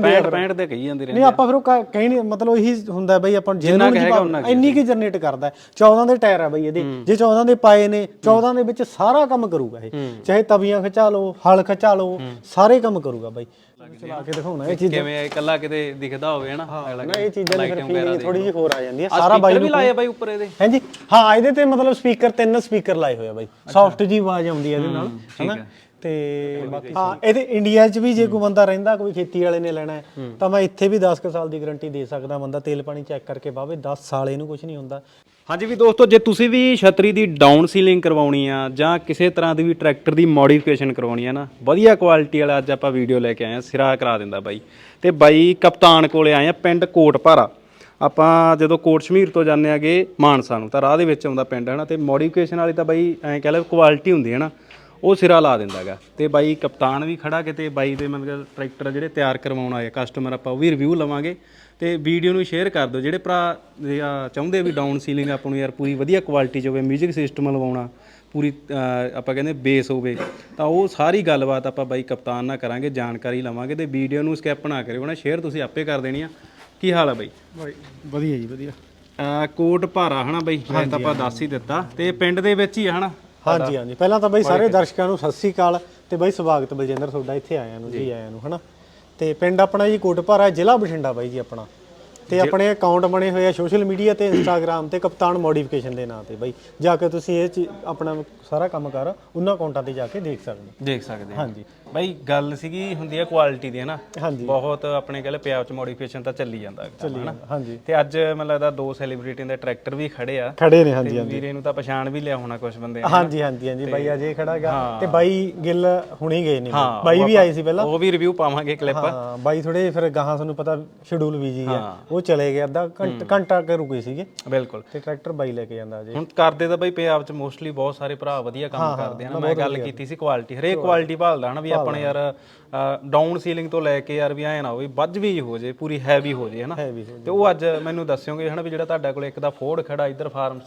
65 65 ਦੇ ਕਹੀ ਜਾਂਦੇ ਨਹੀਂ ਰਹਿੰਦੇ ਆਪਾਂ ਫਿਰ ਉਹ ਕ- ਕਹੀ ਨਹੀਂ ਮਤਲਬ ਉਹੀ ਹੁੰਦਾ ਬਈ ਆਪਾਂ ਜਿੰਨਾ ਕੁ ਹੈਗਾ ਉਨਾ ਕੁ ਇੰਨੀ ਕੀ ਜਨਰੇਟ ਕਰਦਾ ਹੈ। 14 ਦੇ ਟਾਇਰ ਆ ਬਈ ਇਹਦੇ। ਜੇ 14 ਦੇ ਪਾਏ ਨੇ 14 ਦੇ ਵਿੱਚ ਸਾਰਾ ਕੰਮ ਕਰੂਗਾ ਇਹ। ਚਾਹੇ ਤਵੀਆਂ ਖਿਚਾ ਲਓ ਹਲ ਖਿਚਾ ਲਓ ਸਾਰੇ ਕੰਮ ਕਰੂਗਾ ਬਈ। ਚਲਾ ਕੇ ਦਿਖਾਉਣਾ ਇਹ ਚੀਜ਼। ਕਿਵੇਂ ਇਕੱਲਾ ਕਿਤੇ ਦਿਖਦਾ ਹੋਵੇ ਹਨਾ? ਅਗਲਾ ਨਾ ਇਹ ਚੀਜ਼ਾਂ ਦੀ ਫਿਰ ਫੀਲਿੰਗ ਥੋੜੀ ਜਿਹੀ ਹੋਰ ਆ ਜਾਂਦੀ ਹੈ ਸਾਰਾ ਬਾਈ ਵੀ ਲਾਏ ਆ ਬਾਈ ਉੱਪਰ ਇਹਦੇ? ਹਾਂਜੀ। ਹਾਂ ਇਹਦੇ ਤੇ ਮਤਲਬ ਸਪੀਕਰ ਤਿੰਨ ਸਪੀਕਰ ਲਾਏ ਹੋਏ ਆ ਬਾਈ। ਸੌਫਟ ਜੀ ਆਵਾਜ਼ ਆਉਂਦੀ ਹੈ ਇਹਦੇ ਨਾਲ ਹਨਾ? ਤੇ ਬਾਕੀ ਹਾਂ ਇਹਦੇ ਇੰਡੀਆ 'ਚ ਵੀ ਜੇ ਕੋਈ ਬੰਦਾ ਰਹਿੰਦਾ ਕੋਈ ਖੇਤੀ ਵਾਲੇ ਨੇ ਲੈਣਾ ਹੈ ਤਾਂ ਮੈਂ ਇੱਥੇ ਵੀ 10 ਕੁ ਸਾਲ ਦੀ ਗਾਰੰਟੀ ਦੇ ਸਕਦਾ ਬੰਦਾ ਤੇਲ ਪਾਣੀ ਚੈੱਕ ਕਰਕੇ ਪਾਵੇ 10 ਸਾਲ ਇਹਨੂੰ ਕੁਝ ਨਹੀਂ ਹੁੰਦਾ। ਹਾਂਜੀ ਵੀ ਦੋਸਤੋ ਜੇ ਤੁਸੀਂ ਵੀ ਛਤਰੀ ਦੀ ਡਾਊਨ ਸੀਲਿੰਗ ਕਰਵਾਉਣੀ ਆ ਜਾਂ ਕਿਸੇ ਤਰ੍ਹਾਂ ਦੀ ਵੀ ਟਰੈਕਟਰ ਦੀ ਮੋਡੀਫਿਕੇਸ਼ਨ ਕਰਵਾਉਣੀ ਆ ਨਾ ਵਧੀਆ ਕੁਆਲਿਟੀ ਵਾਲਾ ਅੱਜ ਆਪਾਂ ਵੀਡੀਓ ਲੈ ਕੇ ਆਏ ਆ ਸਿਰਾ ਕਰਾ ਦਿੰਦਾ ਬਾਈ। ਤੇ ਬਾਈ ਕਪਤਾਨ ਕੋਲੇ ਆਏ ਆ ਪਿੰਡ ਕੋਟ ਭਾਰਾ ਆਪਾਂ ਜਦੋਂ ਕੋਟ ਸ਼ਮੀਰ ਤੋਂ ਜਾਂਦੇ ਆਗੇ ਮਾਨਸਾ ਨੂੰ ਤਾਂ ਰਾਹ ਦੇ ਵਿੱਚ ਆਉਂਦਾ ਪਿੰਡ ਹੈ ਨਾ ਤੇ ਮੋਡੀਫਿਕੇਸ਼ਨ ਵਾਲੀ ਤਾਂ ਬਾਈ ਐਂ ਕਹਿ ਲਓ ਕੁਆਲਿਟੀ ਹੁੰਦੀ ਹੈ ਨਾ। ਉਹ ਸਿਰਾ ਲਾ ਦਿੰਦਾਗਾ ਤੇ ਬਾਈ ਕਪਤਾਨ ਵੀ ਖੜਾ ਕਿਤੇ ਬਾਈ ਦੇ ਮਤਲਬ ਟਰੈਕਟਰ ਜਿਹੜੇ ਤਿਆਰ ਕਰਵਾਉਣ ਆਏ ਕਸਟਮਰ ਆਪਾਂ ਉਹ ਵੀ ਰਿਵਿਊ ਲਵਾਂਗੇ। ਤੇ ਵੀਡੀਓ ਨੂੰ ਸ਼ੇਅਰ ਕਰ ਦਿਓ। ਜਿਹੜੇ ਭਰਾ ਚਾਹੁੰਦੇ ਵੀ ਡਾਊਨ ਸੀਲਿੰਗ ਆਪਾਂ ਨੂੰ ਯਾਰ ਪੂਰੀ ਵਧੀਆ ਕੁਆਲਿਟੀ ਚ ਹੋਵੇ 뮤직 ਸਿਸਟਮ ਲਵਾਉਣਾ ਪੂਰੀ ਆਪਾਂ ਕਹਿੰਦੇ ਬੇਸ ਹੋਵੇ ਤਾਂ ਉਹ ਸਾਰੀ ਗੱਲਬਾਤ ਆਪਾਂ ਬਾਈ ਕਪਤਾਨ ਨਾਲ ਕਰਾਂਗੇ ਜਾਣਕਾਰੀ ਲਵਾਂਗੇ ਤੇ ਵੀਡੀਓ ਨੂੰ ਸਕਿਪ ਨਾ ਕਰਿਓ। ਨਾ ਸ਼ੇਅਰ ਤੁਸੀਂ ਆਪੇ ਕਰ ਦੇਣੀ ਆ। ਕੀ ਹਾਲ ਆ ਬਾਈ? ਬਾਈ ਵਧੀਆ ਜੀ ਵਧੀਆ। ਕੋਟ ਭਾਰਾ ਹਨਾ ਬਾਈ? ਇਹ ਤਾਂ ਆਪਾਂ ਦੱਸ ਹੀ ਦਿੱਤਾ। ਤੇ ਪਿੰਡ ਦੇ ਵਿੱਚ ਹੀ ਹਨਾ? ਹਾਂਜੀ ਹਾਂਜੀ। ਪਹਿਲਾਂ ਤਾਂ ਬਾਈ ਸਾਰੇ ਦਰਸ਼ਕਾਂ ਨੂੰ ਸਤਿ ਸ੍ਰੀ ਅਕਾਲ ਤੇ ਬਾਈ ਸਵਾਗਤ ਬਲਜਿੰਦਰ ਤੁਹਾਡਾ ਇੱਥੇ ਆਇਆਂ ਨੂੰ ਜੀ। ਆਇਆਂ ਨੂੰ ਹਨਾ? ਤੇ ਪਿੰਡ ਆਪਣਾ ਜੀ ਕੋਟਪਾਰਾ ਜ਼ਿਲ੍ਹਾ ਬਠਿੰਡਾ ਬਾਈ ਜੀ ਆਪਣਾ। ਤੇ ਆਪਣੇ ਅਕਾਊਂਟ ਬਣੇ ਹੋਏ ਆ ਸੋਸ਼ਲ ਮੀਡੀਆ ਤੇ ਇੰਸਟਾਗ੍ਰam ਤੇ ਕਪਤਾਨ ਮੋਡੀਫਿਕੇਸ਼ਨ ਦੇ ਨਾਂ ਤੇ ਬਾਈ ਜਾ ਕੇ ਤੁਸੀਂ ਇਹ ਚੀ- ਆਪਣਾ ਸਾਰਾ ਕੰਮ ਕਰ ਉਹਨਾਂ ਅਕਾਊਂਟਾਂ ਤੇ ਜਾ ਕੇ ਦੇਖ ਸਕਦੇ ਹੋ। ਦੇਖ ਸਕਦੇ ਹਾਂ। ਹਾਂਜੀ। ਬਾਈ ਗੱਲ ਸੀਗੀ ਹੁੰਦੀ ਹੈ ਕੁਆਲਿਟੀ ਦੀ ਹਨਾ? ਹਾਂਜੀ। ਬਹੁਤ ਆਪਣੇ ਕਹਿੰਦੇ ਪਿਆਰ ਚ ਮੋਡੀਫਿਕੇਸ਼ਨ ਤਾਂ ਚੱਲੀ ਜਾਂਦਾ ਕੰਮ, ਹਨਾ? ਹਾਂਜੀ। ਤੇ ਅੱਜ ਮੈਨੂੰ ਲੱਗਦਾ ਦੋ ਸੈਲੀਬ੍ਰਿਟੀਆਂ ਦੇ ਟਰੈਕਟਰ ਵੀ ਖੜੇ ਆ। ਖੜੇ ਨੇ ਹਾਂਜੀ ਵੀਰੇ ਨੂੰ ਤਾਂ ਪਛਾਣ ਵੀ ਲਿਆ ਹੋਣਾ ਕੁਝ ਬੰਦੇ ਹਾਂਜੀ ਹਾਂਜੀ ਹਾਂਜੀ ਬਾਈ ਅਜੇ ਖੜਾ ਗਾ ਤੇ ਬਾਈ ਗਿੱਲ ਹੁਣੇ ਗਏ ਨੇ। ਹਾਂ, ਬਾਈ ਵੀ ਆਏ ਸੀ ਪਹਿਲਾਂ। ਉਹ ਵੀ ਰਿਵਿਊ ਪਾਵਾਂਗੇ ਕਲਿੱਪ ਹਾਂ ਬਾਈ ਥੋੜੇ ਫਿਰ ਗਾਹਾਂ ਤੁਹਾਨੂੰ ਪਤਾ ਸ਼ਡਿਊਲ ਬੀਜੀ ਆ। ਉਹ ਚਲੇ ਗਏ ਅੱਧਾ ਘੰਟਾ ਘੰਟਾ ਕੇ ਰੁਕੇ ਸੀਗੇ। ਬਿਲਕੁਲ। ਤੇ ਟਰੈਕਟਰ ਬਾਈ ਲੈ ਕੇ ਜਾਂਦਾ ਅਜੇ ਹੁਣ ਕਰਦੇ ਤਾਂ ਬਈ ਪੰਜਾਬ ਚ ਮੋਸਟਲੀ ਬਹੁਤ ਸਾਰੇ ਭਰਾ ਵਧੀਆ ਕੰਮ ਕਰਦੇ ਹਨ। ਮੈਂ ਗੱਲ ਕੀਤੀ ਸੀ ਕੁਆਲਿਟੀ ਹਰੇਕ ਕੁਆਲਿਟੀ ਭਾਲਦਾ ਹਨਾ ਵੀ ਆਪਾਂ ਯਾਰ ਡਾਊਨ ਸੀਲਿੰਗ ਤੋਂ ਲੈ ਕੇ ਯਾਰ ਵੀ ਐ ਨਾ ਹੋਵੇ ਵੱਜ ਵੀ ਹੋ ਜੇ ਪੂਰੀ ਹੈਵੀ ਹੋ ਜੇ ਹਨਾ। ਤੇ ਉਹ ਅੱਜ ਮੈਨੂੰ ਦੱਸਿਓਗੇ ਹਨਾ ਵੀ ਜਿਹੜਾ ਤੁਹਾਡੇ ਕੋਲ ਇੱਕ ਦਾ ਫੋਰਡ ਖੜਾ ਇੱਧਰ ਫਾਰਮ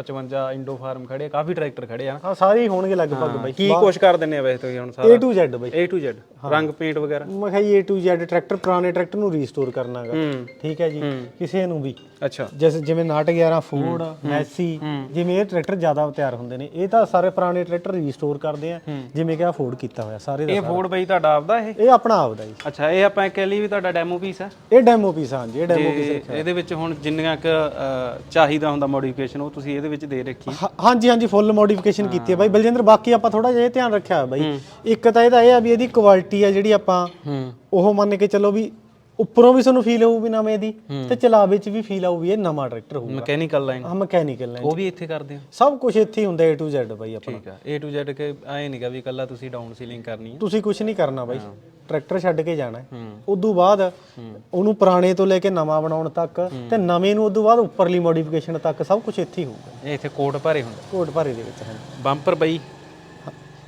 55 ਇੰਡੋ ਫਾਰਮ ਖੜੇ ਕਾਫੀ ਟਰੈਕਟਰ ਖੜੇ ਆ ਹਾਂ ਸਾਰੇ ਹੀ ਹੋਣਗੇ ਲਗਭਗ ਬਾਈ। ਕੀ ਕੁਛ ਕਰ ਦਿੰਨੇ ਆ ਵੈਸੇ ਤੁਸੀਂ ਹੁਣ ਸਾਰਾ? A to Z ਬਾਈ। A to Z ਰੰਗ ਪੇਂਟ ਵਗੈਰਾ? ਮੈਂ ਕਿਹਾ ਜੀ A to Z ਟਰੈਕਟਰ ਪੁਰਾਣੇ ਟਰੈਕਟਰ ਨੂੰ ਰੀਸਟੋਰ ਕਰਨਾਗਾ ਹੂੰ। ਠੀਕ ਹੈ ਜੀ ਕਿਸੇ ਨੂੰ ਵੀ। ਅੱਛਾ। ਜਿਸ ਜਿਵੇਂ 911 ਫੋਰਡ ਮੈਸੀ ਜਿਵੇਂ ਇਹ ਟਰੈਕਟਰ ਜ਼ਿਆਦਾ ਤਿਆਰ ਹੁੰਦੇ ਨੇ ਇਹ ਤਾਂ ਸਾਰੇ ਪੁਰਾਣੇ ਟਰੈਕਟਰ ਰੀਸਟੋਰ ਕਰਦੇ ਆ ਜਿਵੇਂ ਕਿ ਆ ਫੋਰਡ ਕੀਤਾ ਹੋਇਆ ਸਾਰੇ ਦਾ ਇਹ ਫੋਰਡ ਬਈ ਤੁਹਾਡਾ ਆਪਦਾ ਇਹ? ਇਹ ਆਪਣਾ ਆਪਦਾ ਜੀ। ਅੱਛਾ ਇਹ ਆਪਾਂ ਕਹਿ ਲਈ ਵੀ ਤੁਹਾਡਾ ਡੈਮੋ ਪੀਸ ਆ? ਇਹ ਡੈਮੋ ਪੀਸ ਹਾਂ ਜੀ ਇਹ ਡੈਮੋ ਤੇ ਇਹਦੇ ਵਿੱਚ ਹੁਣ ਜਿੰਨੀਆਂ ਕ ਚਾਹੀਦਾ ਹੁੰਦਾ ਮੋਡੀਫਿਕੇਸ਼ਨ ਉਹ ਤੁਸੀਂ ਇਹਦੇ ਵਿੱਚ ਦੇ ਰੱਖੀ ਹਾਂ- ਹਾਂਜੀ ਹਾਂਜੀ ਫੁੱਲ ਮੋਡੀਫਿਕੇਸ਼ਨ ਕੀਤੀ ਹੈ ਬਾਈ। ਬਲਜਿੰਦਰ ਬਾਕੀ ਆਪਾਂ ਥੋੜਾ ਜਿਹਾ ਧਿਆਨ ਰੱਖਿਆ ਹੈ ਬਾਈ। ਇੱਕ ਤਾਂ ਇਹਦਾ ਇਹ ਆ ਵੀ ਇਹਦੀ ਕੁਆਲਿਟੀ ਆ ਜਿਹੜੀ ਆਪਾਂ ਹੂੰ। ਉਹ ਮੰਨ ਕੇ ਚੱਲੋ ਵੀ ਉੱਪਰੋਂ ਵੀ ਤੁਹਾਨੂੰ ਫੀਲ ਹੋਊ ਵੀ ਨਵੇਂ ਦੀ ਤੇ ਚਲਾਵੇ ਚ ਵੀ ਫੀਲ ਆਊ ਵੀ ਇਹ ਨਵਾਂ ਟਰੈਕਟਰ ਹੋਊਗਾ। ਮਕੈਨੀਕਲ ਲਾਈਨ ਆ ਮਕੈਨੀਕਲ ਲਾਈਨ ਉਹ ਵੀ ਇੱਥੇ ਕਰਦੇ ਹੋ ਸਭ ਕੁਝ ਇੱਥੇ ਹੀ ਹੁੰਦਾ A to Z ਬਾਈ ਆਪਣਾ। ਠੀਕ ਆ A to Z ਕੇ ਐ ਨਹੀਂਗਾ ਵੀ ਕੱਲਾ ਤੁਸੀਂ ਡਾਊਨ ਸੀਲਿੰਗ ਕਰਨੀ ਹੈ ਤੁਸੀਂ ਕੁਝ ਨਹੀਂ ਕਰਨਾ ਬਾਈ ਟਰੈਕਟਰ ਛੱਡ ਕੇ ਜਾਣਾ। ਹੈ। ਉਦੋਂ ਬਾਅਦ ਉਹਨੂੰ ਪੁਰਾਣੇ ਤੋਂ ਲੈ ਕੇ ਨਵਾਂ ਬਣਾਉਣ ਤੱਕ ਤੇ ਨਵੇਂ ਨੂੰ ਉਦੋਂ ਬਾਅਦ ਉੱਪਰਲੀ ਮੋਡੀਫਿਕੇਸ਼ਨ ਤੱਕ ਸਭ ਕੁਝ ਇੱਥੇ ਹੀ ਹੋਊਗਾ। ਇਹ ਇੱਥੇ ਕੋਟ ਭਰੇ ਹੁੰਦਾ। ਕੋਟ ਭਾਰੇ ਦੇ ਵਿੱਚ ਹਾਂ ਬੰਪਰ ਬਈ।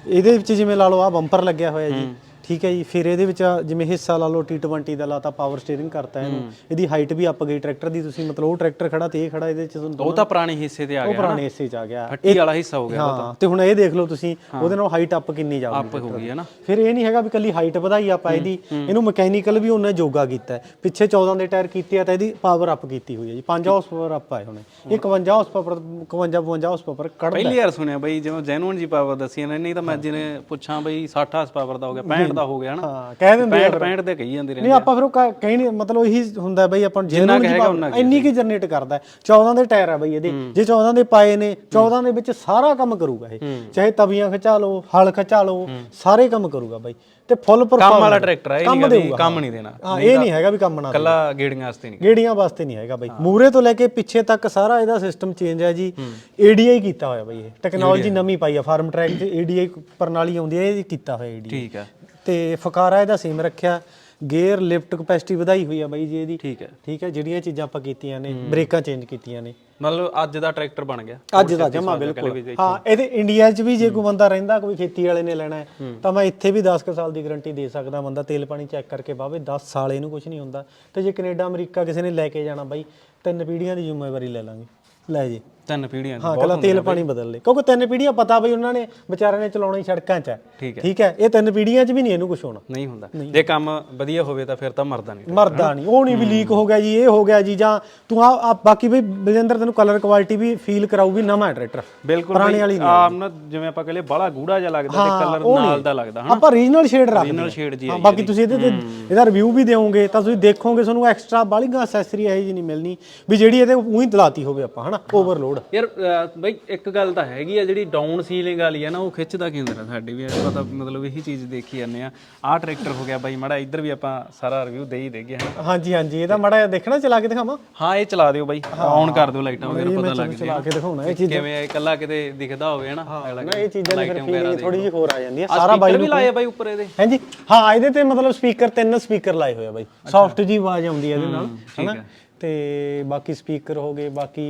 ਇਹਦੇ ਵਿੱਚ ਜਿਵੇਂ ਲਾ ਲਓ ਆ ਬੰਪਰ ਲੱਗਿਆ ਹੋਇਆ ਜੀ। ਠੀਕ ਹੈ ਜੀ ਫਿਰ ਇਹਦੇ ਵਿੱਚ ਜਿਵੇਂ ਹਿੱਸਾ ਲਾ ਲਓ T20 ਦਾ ਲਾਤਾ ਪਾਵਰ ਸਟੀਅਰਿੰਗ ਕਰਤਾ ਇਹਨੂੰ। ਇਹਦੀ ਹਾਈਟ ਵੀ ਅੱਪ ਗਈ ਟਰੈਕਟਰ ਦੀ ਤੁਸੀਂ ਮਤਲਬ ਉਹ ਟਰੈਕਟਰ ਖੜਾ ਤੇ ਇਹ ਖੜਾ ਇਹਦੇ ਚ ਤੁਹਾਨੂੰ ਉਹ ਤਾਂ ਪੁਰਾਣੇ ਹਿੱਸੇ ਤੇ ਆ ਉਹ ਗਿਆ ਪੁਰਾਣੇ ਹਿੱਸੇ ਚ ਆ ਗਿਆ। ਹੱਟੀ ਵਾਲਾ ਹਿੱਸਾ ਹੋ ਗਿਆ ਹਾਂ ਤੇ ਹੁਣ ਇਹ ਦੇਖ ਲਓ ਤੁਸੀਂ ਉਹਦੇ ਨਾਲ ਹਾਈਟ ਅੱਪ ਕਿੰਨੀ ਜਾਊਗੀ ਅੱਪ ਹੋ ਗਈ ਹੈ ਨਾ। ਫਿਰ ਇਹ ਨਹੀਂ ਹੈਗਾ ਵੀ ਕੱਲੀ ਹਾਈਟ ਵਧਾਈ ਆਪਾਂ ਇਹਦੀ। ਇਹਨੂੰ ਮਕੈਨੀਕਲ ਵੀ ਉਹਨੇ ਜੋਗਾ ਕੀਤਾ ਪਿੱਛੇ 14 ਦੇ ਟਾਇਰ ਕੀਤੇ ਆ ਤਾਂ ਇਹਦੀ ਪਾਵਰ ਅਪ ਕੀਤੀ ਹੋਈ ਹੈ ਜੀ। 5 ਹਾਰਸ ਪਾਵਰ ਅਪ ਆਏ ਹੁਣੇ। ਇਹ 51 ਹਾਰਸ ਪਾਵਰ 51 52 ਹਾਰਸ ਪਾਵਰ ਕੱਢਦਾ ਪਹਿਲੀ ਵਾਰ ਸੁਣਿਆ ਬਈ ਜਿਵੇਂ ਜੈਨੂਨ ਜੀ ਪਾਵਰ ਦੱਸੀਆਂ ਨੇ ਨਹੀਂ ਤਾਂ ਮੈਂ ਜਿਹਨੇ ਪੁੱਛਾਂ ਬਈ 60 ਹਾਰਸ ਪਾਵਰ ਦਾ ਹੋ ਗਿਆ 65 ਦਾ ਹੋ ਗਿਆ ਨਾ। ਹਾਂ ਕਹਿ ਦਿੰਦੇ 65 65 ਦੇ ਕਹੀ ਜਾਂਦੇ ਨਹੀਂ ਰਹਿੰਦੇ ਆਪਾਂ ਫਿਰ ਉਹ ਕ- ਕਹੀ ਨਹੀਂ ਮਤਲਬ ਇਹੀ ਹੁੰਦਾ ਬਈ ਆਪਾਂ ਨੂੰ ਜਿੰਨਾ ਕੁ ਹੈਗਾ ਉਨਾ ਕੁ ਇੰਨੀ ਕੀ ਜਨਰੇਟ ਕਰਦਾ ਹੈ। 14 ਦੇ ਟਾਇਰ ਆ ਬਈ ਇਹਦੇ। ਜੇ 14 ਦੇ ਪਾਏ ਨੇ 14 ਦੇ ਵਿੱਚ ਸਾਰਾ ਕੰਮ ਕਰੂਗਾ ਇਹ। ਚਾਹੇ ਤਵੀਆਂ ਖਿਚਾ ਲਓ ਹਲ ਖਿਚਾ ਲਓ ਸਾਰੇ ਕੰਮ ਕਰੂਗਾ ਬਈ। ਤੇ ਫੁੱਲ ਕੰਮ ਪਰਫਾਰਮ ਵਾਲਾ ਟਰੈਕਟਰ ਹੈ ਇਹ ਨਹੀਂ ਵੀ ਕੰਮ ਨਹੀਂ ਦੇਣਾ। ਹਾਂ ਇਹ ਨਹੀਂ ਹੈਗਾ ਵੀ ਕੰਮ ਨਾ ਕੱਲਾ ਗੇੜੀਆਂ ਵਾਸਤੇ ਨਹੀਂ। ਗੇੜੀਆਂ ਵਾਸਤੇ ਨਹੀਂ ਹੈਗਾ ਬਈ। ਮੂਰੇ ਤੋਂ ਲੈ ਕੇ ਪਿੱਛੇ ਤੱਕ ਸਾਰਾ ਇਹਦਾ ਸਿਸਟਮ ਚੇਂਜ ਹੈ ਜੀ। ਏਡੀਆਈ ਕੀਤਾ ਹੋਇਆ ਬਈ ਇਹ। ਟੈਕਨੋਲੋਜੀ ਨਵੀਂ ਪਾਈ ਆ। ਫਾਰਮ ਟਰੈਕ ਏਡੀਆਈ ਪ੍ਰਣਾਲੀ ਆਉਂਦੀ ਹੈ ਇਹ ਕੀਤਾ ਹੋਇਆ ਏਡੀਆਈ ਠੀਕ ਆ ਤੇ ਫਕਾਰਾ ਇਹਦਾ ਸੇਮ ਰੱਖਿਆ ਗੇਅਰ ਲਿਫਟ ਕਪੈਸਿਟੀ ਵਧਾਈ ਹੋਈ ਆ ਬਾਈ ਜੀ ਇਹਦੀ। ਠੀਕ ਹੈ। ਠੀਕ ਹੈ ਜਿਹੜੀਆਂ ਚੀਜ਼ਾਂ ਆਪਾਂ ਕੀਤੀਆਂ ਨੇ ਬ੍ਰੇਕਾਂ ਚੇਂਜ ਕੀਤੀਆਂ ਨੇ। ਮਤਲਬ ਅੱਜ ਦਾ ਟਰੈਕਟਰ ਬਣ ਗਿਆ। ਅੱਜ ਦਾ ਜਮਾ ਬਿਲਕੁਲ। ਹਾਂ ਇਹਦੇ ਇੰਡੀਆ 'ਚ ਵੀ ਜੇ ਕੋਈ ਬੰਦਾ ਰਹਿੰਦਾ ਕੋਈ ਖੇਤੀ ਵਾਲੇ ਨੇ ਲੈਣਾ ਤਾਂ ਮੈਂ ਇੱਥੇ ਵੀ 10 ਕੁ ਸਾਲ ਦੀ ਗਾਰੰਟੀ ਦੇ ਸਕਦਾ ਬੰਦਾ ਤੇਲ ਪਾਣੀ ਚੈੱਕ ਕਰਕੇ ਪਾਵੇ 10 ਸਾਲ ਇਹਨੂੰ ਕੁਝ ਨਹੀਂ ਹੁੰਦਾ। ਤੇ ਜੇ ਕੈਨੇਡਾ ਅਮਰੀਕਾ ਕਿਸੇ ਨੇ ਲੈ ਕੇ ਜਾਣਾ ਬਾਈ ਤਿੰਨ ਪੀੜ੍ਹੀਆਂ ਦੀ ਜ਼ਿੰਮੇਵਾਰੀ ਲੈ ਲਾਂਗੇ। ਲੈ ਜੀ। ਤਿੰਨ ਪੀੜ੍ਹੀਆਂ ਹਾਂ ਕੱਲਾ ਤੇਲ ਪਾਣੀ ਬਦਲ ਲੇ ਕਿਉਂਕਿ ਤਿੰਨ ਪੀੜ੍ਹੀਆਂ ਪਤਾ ਬਈ ਉਹਨਾਂ ਨੇ ਵਿਚਾਰਿਆਂ ਨੇ ਚਲਾਉਣਾ ਹੀ ਸੜਕਾਂ 'ਚ। ਹੈ। ਠੀਕ ਹੈ ਹੈ ਇਹ ਤਿੰਨ ਪੀੜ੍ਹੀਆਂ 'ਚ ਵੀ ਨਹੀਂ ਇਹਨੂੰ ਕੁਝ ਹੋਣਾ। ਨਹੀਂ ਹੁੰਦਾ। ਜੇ ਕੰਮ ਵਧੀਆ ਹੋਵੇ ਤਾਂ ਫਿਰ ਤਾਂ ਮਰਦਾ ਨਹੀਂ। ਮਰਦਾ ਨਹੀਂ। ਉਹ ਨਹੀਂ ਵੀ ਲੀਕ ਹੋ ਗਿਆ ਜੀ ਇਹ ਹੋ ਗਿਆ ਜੀ ਜਾਂ ਤੂੰ ਆ ਬਾਕੀ ਬਈ ਬਲਜਿੰਦਰ ਤੈਨੂੰ ਕਲਰ ਕੁਆਲਿਟੀ ਵੀ ਫੀਲ ਕਰਾਊਗੀ ਨਵਾਂ ਟਰੈਕਟਰ ਬਿਲਕੁਲ ਪੁਰਾਣੇ ਵਾਲੀ ਨਹੀਂ ਆਮ ਨਾ ਜਿਵੇਂ ਆਪਾਂ ਕਹਿੰਦੇ ਬਾਲਾ ਗੂੜਾ ਜਿਹਾ ਲੱਗਦਾ ਤੇ ਕਲਰ ਨਾਲ ਦਾ ਲੱਗਦਾ ਹਨਾ? ਆਪਾਂ ਰੀਜਨਲ ਸ਼ੇਡ ਰੱਖਦੇ ਰੀਜਨਲ ਸ਼ੇਡ ਜੀ ਹਾਂ ਬਾਕੀ ਤੁਸੀਂ ਇਹਦੇ ਤੇ ਇਹਦਾ ਰਿਵਿਊ ਵੀ ਦਿਓਗੇ ਤਾਂ ਤੁਸੀਂ ਦੇਖੋਗੇ ਤੁਹਾਨੂੰ ਐਕਸਟਰਾ ਬਾਲੀਆਂ ਐਕਸੈਸਰੀ ਇਹ ਜੀ ਨਹੀਂ ਮਿਲਣੀ ਵੀ ਜਿਹੜੀ ਇਹਦੇ ਉਹੀ ਦਲਾਤੀ ਹੋਵੇ ਆਪਾਂ ਹਨਾ? ਓਵਰਲੋਡ ਯਾਰ ਅਹ, ਬਈ ਇੱਕ ਗੱਲ ਤਾਂ ਹੈਗੀ ਆ ਜਿਹੜੀ ਡਾਊਨ ਸੀਲਿੰਗ ਵਾਲੀ ਆ ਨਾ ਉਹ ਖਿੱਚਦਾ ਕਿਉਂ ਆ ਸਾਡੇ ਵੀ। ਆਪਾਂ ਤਾਂ ਮਤਲਬ ਇਹੀ ਚੀਜ਼ ਦੇਖੀ ਜਾਂਦੇ ਆ। ਆਹ ਟਰੈਕਟਰ ਹੋ ਗਿਆ ਬਾਈ ਮੜਾ ਇੱਧਰ ਵੀ ਆਪਾਂ ਸਾਰਾ ਰਿਵਿਊ ਦੇ ਹੀ ਦੇਗੇ ਹਨਾ? ਹਾਂਜੀ ਹਾਂਜੀ ਇਹਦਾ ਮੜਾ ਦੇਖਣਾ ਚਲਾ ਕੇ ਦਿਖਾਵਾਂ? ਹਾਂ ਇਹ ਚਲਾ ਦਿਓ ਬਾਈ। ਆਨ ਕਰ ਦਿਓ ਲਾਈਟਾਂ ਵਗੈਰਾ ਪਤਾ ਲੱਗ ਜੇ। ਚਲਾ ਕੇ ਦਿਖਾਉਣਾ ਇਹ ਚੀਜ਼ ਕਿਵੇਂ ਇਕੱਲਾ ਕਿਤੇ ਦਿਖਦਾ ਹੋਵੇ ਹਨਾ? ਅਗਲਾ ਨਾ ਇਹ ਚੀਜ਼ਾਂ ਦੀ ਫਿਰ ਫੀਲਿੰਗ ਥੋੜੀ ਜਿਹੀ ਹੋਰ ਆ ਜਾਂਦੀ ਹੈ ਸਾਰਾ ਬਾਈ ਵੀ ਲਾਏ ਆ ਬਾਈ ਉੱਪਰ ਇਹਦੇ? ਹਾਂਜੀ ਹਾਂ ਇਹਦੇ ਤੇ ਮਤਲਬ ਸਪੀਕਰ ਤਿੰਨ ਸਪੀਕਰ ਲਾਏ ਹੋਏ ਆ ਬਾਈ। ਸੌਫਟ ਜੀ ਆਵਾਜ਼ ਆਉਂਦੀ ਹੈ ਇਹਦੇ ਨਾਲ ਹਨਾ? ਤੇ ਬਾਕੀ ਸਪੀਕਰ ਹੋ ਗਏ ਬਾਕੀ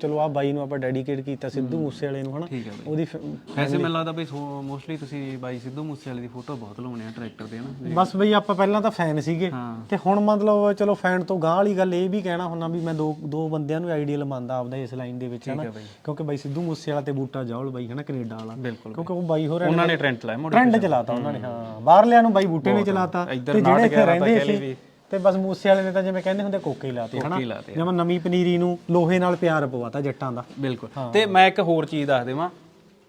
ਚਲੋ ਆ ਬਾਈ ਨੂੰ ਆਪਾਂ ਡੈਡੀਕੇਟ ਕੀਤਾ ਸਿੱਧੂ ਮੂਸੇ ਵਾਲੇ ਨੂੰ ਹਨਾ? ਠੀਕ ਹੈ ਬਾਈ। ਉਹਦੀ ਵੈਸੇ ਮੈਨੂੰ ਲੱਗਦਾ ਬਈ ਮੋਸਟਲੀ ਤੁਸੀਂ ਬਾਈ ਸਿੱਧੂ ਮੂਸੇ ਵਾਲੇ ਦੀ ਫੋਟੋ ਬਹੁਤ ਲਾਉਣੇ ਆ ਟਰੈਕਟਰ ਦੇ ਹਨਾ? ਬਸ ਬਈ ਆਪਾਂ ਪਹਿਲਾਂ ਤਾਂ ਫੈਨ ਸੀਗੇ ਤੇ ਹੁਣ ਮਤਲਬ ਚਲੋ ਫੈਨ ਤੋਂ ਗਾਂ ਵਾਲੀ ਗੱਲ ਇਹ ਵੀ ਕਹਿਣਾ ਹੁੰਦਾ ਵੀ ਮੈਂ ਦੋ ਦੋ ਬੰਦਿਆਂ ਨੂੰ ਆਈਡੀਅਲ ਮੰਨਦਾ ਆਪਦਾ ਇਸ ਲਾਈਨ ਦੇ ਵਿੱਚ ਹਨਾ? ਕਿਉਂਕਿ ਬਾਈ ਸਿੱਧੂ ਮੂਸੇ ਵਾਲਾ ਤੇ ਬੂਟਾ ਜੌਲ ਬਾਈ ਹਨਾ? ਕੈਨੇਡਾ ਵਾਲਾ। ਬਿਲਕੁਲ ਕਿਉਂਕਿ ਉਹ ਬਾਈ। ਹੋਰ ਉਹਨਾਂ ਨੇ ਟ੍ਰੈਂਡ ਲਾਇਆ ਮੋੜ ਟ੍ਰੈਂਡ ਚਲਾਤਾ ਉਹਨਾਂ ਨੇ ਹਾਂ। ਬਾਹਰਲਿਆਂ ਨੂੰ ਬਾਈ ਬੂਟੇ ਨੇ ਚਲਾਤਾ ਤੇ ਜਿਹੜੇ ਇੱਥੇ ਤਾਂ ਰਹਿੰਦੇ ਸੀ। ਤੇ ਬਸ ਮੂਸੇ ਵਾਲੇ ਨੇ ਤਾਂ ਜਿਵੇਂ ਕਹਿੰਦੇ ਹੁੰਦੇ ਕੋਕੇ ਹੀ ਲਾਤੇ ਹਨਾ? ਕੀ ਲਾਤੇ ਜਿਵੇਂ ਨਵੀਂ ਪਨੀਰੀ ਨੂੰ ਲੋਹੇ ਨਾਲ ਪਿਆਰ ਪਵਾਤਾ ਜੱਟਾਂ ਦਾ। ਬਿਲਕੁਲ। ਤੇ ਮੈਂ ਇੱਕ ਹੋਰ ਚੀਜ਼ ਦੱਸ ਦੇਵਾਂ।